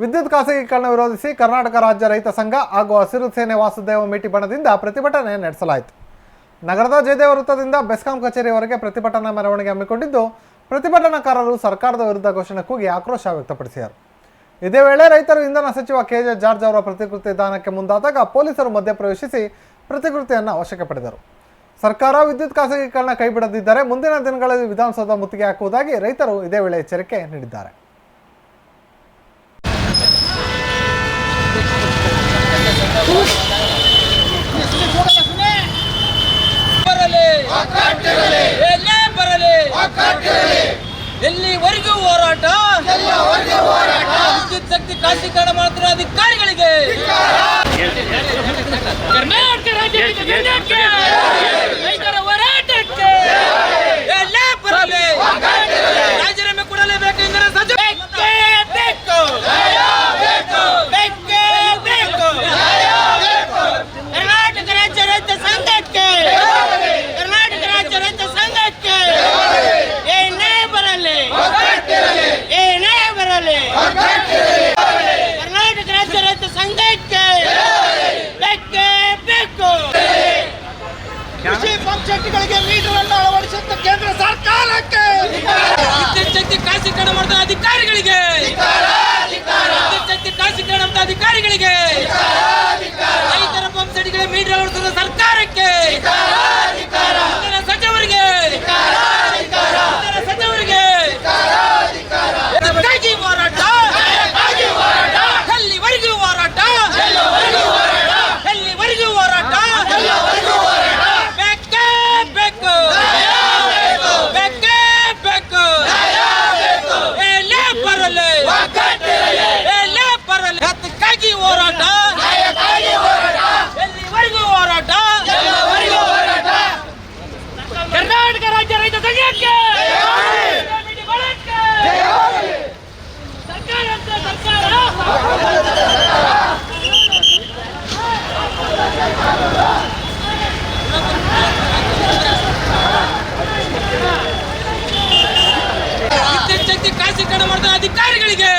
ವಿದ್ಯುತ್ ಖಾಸಗೀಕರಣ ವಿರೋಧಿಸಿ ಕರ್ನಾಟಕ ರಾಜ್ಯ ರೈತ ಸಂಘ ಹಾಗೂ ಹಸಿರು ಸೇನೆ ವಾಸುದೇವ ಮೇಟಿ ಬಣದಿಂದ ಪ್ರತಿಭಟನೆ ನಡೆಸಲಾಯಿತು. ನಗರದ ಜಯದೇವ ವೃತ್ತದಿಂದ ಬೆಸ್ಕಾಂ ಕಚೇರಿವರೆಗೆ ಪ್ರತಿಭಟನಾ ಮೆರವಣಿಗೆ ಹಮ್ಮಿಕೊಂಡಿದ್ದು, ಪ್ರತಿಭಟನಾಕಾರರು ಸರ್ಕಾರದ ವಿರುದ್ಧ ಘೋಷಣೆ ಕೂಗಿ ಆಕ್ರೋಶ ವ್ಯಕ್ತಪಡಿಸಿದರು. ಇದೇ ವೇಳೆ ರೈತರು ಇಂಧನ ಸಚಿವ ಕೆ ಜೆ ಜಾರ್ಜ್ ಅವರ ಪ್ರತಿಕೃತಿ ದಾನಕ್ಕೆ ಮುಂದಾದಾಗ ಪೊಲೀಸರು ಮಧ್ಯಪ್ರವೇಶಿಸಿ ಪ್ರತಿಕೃತಿಯನ್ನು ವಶಕ್ಕೆ ಪಡೆದರು. ಸರ್ಕಾರ ವಿದ್ಯುತ್ ಖಾಸಗೀಕರಣ ಕೈಬಿಡದಿದ್ದರೆ ಮುಂದಿನ ದಿನಗಳಲ್ಲಿ ವಿಧಾನಸೌಧ ಮುತ್ತಿಗೆ ಹಾಕುವುದಾಗಿ ರೈತರು ಇದೇ ವೇಳೆ ಎಚ್ಚರಿಕೆ ನೀಡಿದ್ದಾರೆ. ಎಲ್ಲೇ ಬರಲಿ. ಎಲ್ಲಿವರೆಗೂ ಹೋರಾಟ? ವಿದ್ಯುತ್ ಶಕ್ತಿ ಖಾಸಗೀಕರಣ ಮಾಡುತ್ತಿರುವ ಅಧಿಕಾರಿಗಳಿಗೆ ರೈತ ಸಂಘಕ್ಕೆ ಕಾಸಿ ಕಡೆ ಮಾಡಿದ ಅಧಿಕಾರಿಗಳಿಗೆ